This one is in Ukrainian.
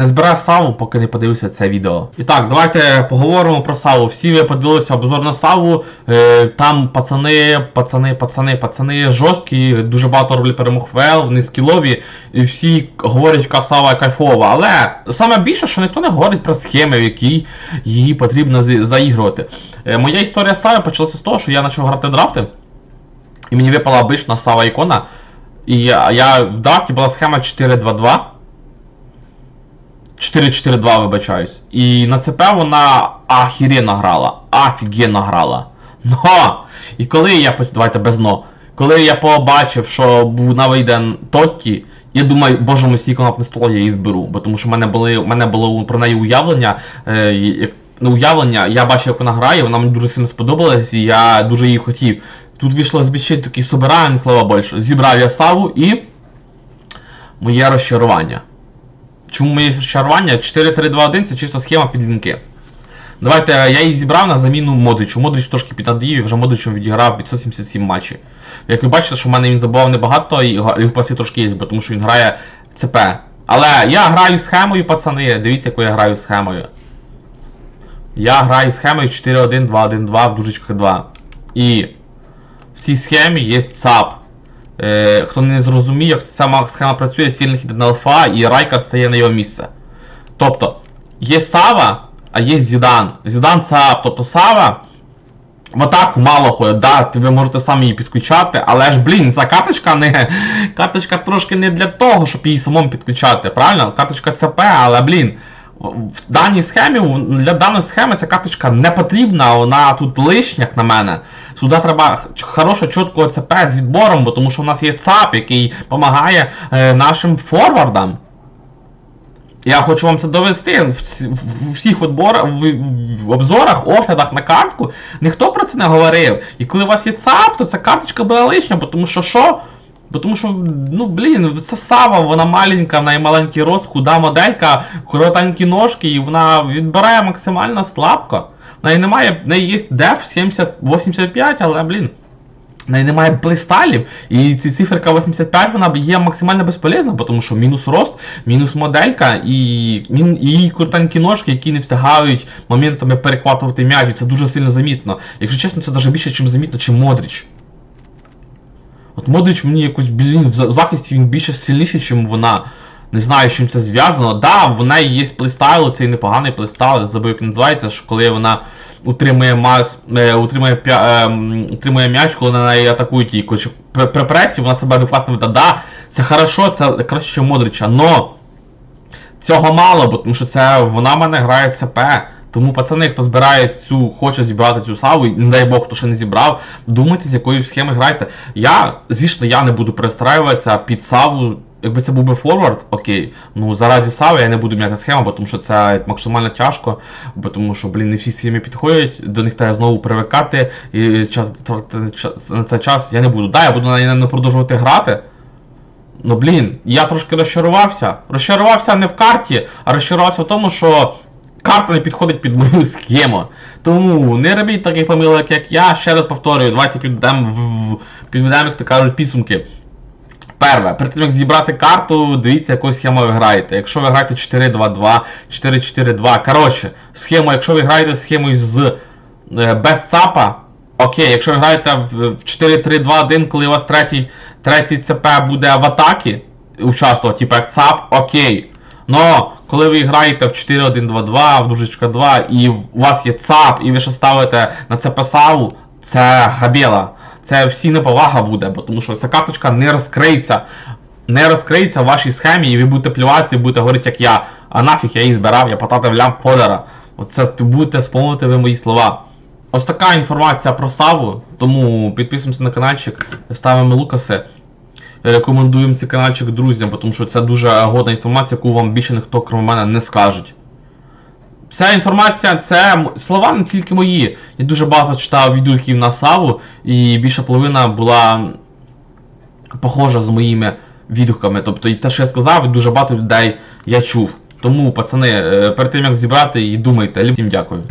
Не збирав саву, поки не подивився це відео. І так, давайте поговоримо про саву. Всі ви подивилися обзор на саву. Е, там пацани, пацани, пацани, пацани жорсткі, дуже багато роблять перемог ВЛ, вони скілові, і всі говорять, яка сава кайфова. Але саме більше, що ніхто не говорить про схеми, в якій її потрібно заігрувати. Е, моя історія з сави почалася з того, що я почав грати драфти, і мені випала обична сава ікона. І я, я в драфті була схема 4-2-2. 4-4-2, вибачаюсь. І на ЦП вона ахіренно грала. Офігенно грала. Но! І коли я давайте без но. Коли я побачив, що вона вийде Тотті, я думаю, боже вона б не стоїть, я її зберу. Бо тому що в мене були, в мене було про неї уявлення. Е, ну, уявлення, я бачив, як вона грає, вона мені дуже сильно сподобалась, і я дуже її хотів. Тут вийшло збільшити такий собирання, слава більше. Зібрав я саву і. Моє розчарування. Чому моє розчарування? 4-3-2-1 це чисто схема під лінки. Давайте я їх зібрав на заміну Модричу. Модрич трошки піднадіїв, і вже Модричем відіграв 577 матчів. Як ви бачите, що в мене він забував небагато і в пасі трошки є, тому що він грає ЦП. Але я граю схемою, пацани. Дивіться, яку я граю схемою. Я граю схемою 4-1-2-1-2 в дужечках 2. І в цій схемі є САП. Е, хто не зрозуміє, як ця схема працює, сильних іде на алфа, і Райкар стає на його місце. Тобто, є Сава, а є Зідан. Зідан це тобто Сава. В атаку мало ходить, да, ви можете самі її підключати, але ж, блін, ця карточка не. Карточка трошки не для того, щоб її самому підключати, правильно? Карточка ЦП, але блін. В даній схемі, для даної схеми ця карточка не потрібна, вона тут лишня, як на мене. Сюди треба хороше, чіткого ЦП з відбором, бо тому що у нас є ЦАП, який допомагає е, нашим форвардам. Я хочу вам це довести. В, в всіх відборах, в, в обзорах, оглядах на картку ніхто про це не говорив. І коли у вас є ЦАП, то ця карточка була лишня, тому що що? Бо тому що, ну блін, це Сава, вона маленька, в неї маленький рост, худа моделька, коротенькі ножки, і вона відбирає максимально слабко. В неї немає, в неї є деф 70-85, але блін. В неї немає плейстайлів, і ці циферка 85 вона є максимально безполезна, тому що мінус рост, мінус моделька і, і крутенькі ножки, які не встигають моментами перехватувати м'яч, це дуже сильно замітно. Якщо чесно, це навіть більше, ніж замітно, чим Модріч. От Модріч мені якось блін, в захисті він більше сильніший, ніж вона. Не знаю, з чим це зв'язано. Да, в неї є плейстайл, цей непоганий плейстайл, забув, як він називається, що коли вона утримує мас, е, утримує, пя, е, утримує м'яч, коли на неї атакують її. Коротше, при, при пресі вона себе адекватно веде. Да, це хорошо, це краще, Модрича, но цього мало, бо тому що це вона в мене грає ЦП. Тому пацани, хто збирає цю, хоче зібрати цю саву, не дай Бог, хто ще не зібрав, думайте, з якої схеми граєте. Я, звісно, я не буду перестраюватися під саву. Якби це був би форвард, окей. Ну заради сави я не буду міняти схему, тому що це максимально тяжко, бо тому що, блін, не всі схеми підходять, до них треба знову привикати, і час, на цей час я не буду. Да, я буду неї продовжувати грати. Ну блін, я трошки розчарувався. Розчарувався не в карті, а розчарувався в тому, що карта не підходить під мою схему. Тому не робіть таких помилок, як я. Ще раз повторюю, давайте підведемо, підведемо, як то кажуть, підсумки. Перше, перед тим як зібрати карту, дивіться, якою схемою ви граєте. Якщо ви граєте 4-2-2, 4-4-2. Коротше, схему, якщо ви граєте схемою з е, без ЦАПа, окей, якщо ви граєте в в 4-3-2-1, коли у вас третій, третій ЦП буде в атакі участвувати, типу як ЦАП, окей. Но коли ви граєте в 4-1-2-2, в дужечка 2, і у вас є ЦАП, і ви ще ставите на ЦП САВу, це габела. Це всі неповага буде, бо тому що ця карточка не розкриється. Не розкриється в вашій схемі, і ви будете плюватися, і будете говорити, як я. А нафіг я її збирав, я потратив лям полера. Оце будете сповнити ви мої слова. Ось така інформація про Саву, тому підписуємося на каналчик, ставимо лукаси. Рекомендуємо цей каналчик друзям, тому що це дуже годна інформація, яку вам більше ніхто, крім мене, не скажуть. Вся інформація це слова не тільки мої. Я дуже багато читав відгуків на Саву, і більша половина була похожа з моїми відгуками. Тобто і те, що я сказав, дуже багато людей я чув. Тому, пацани, е, перед тим як зібрати і думайте, всім дякую.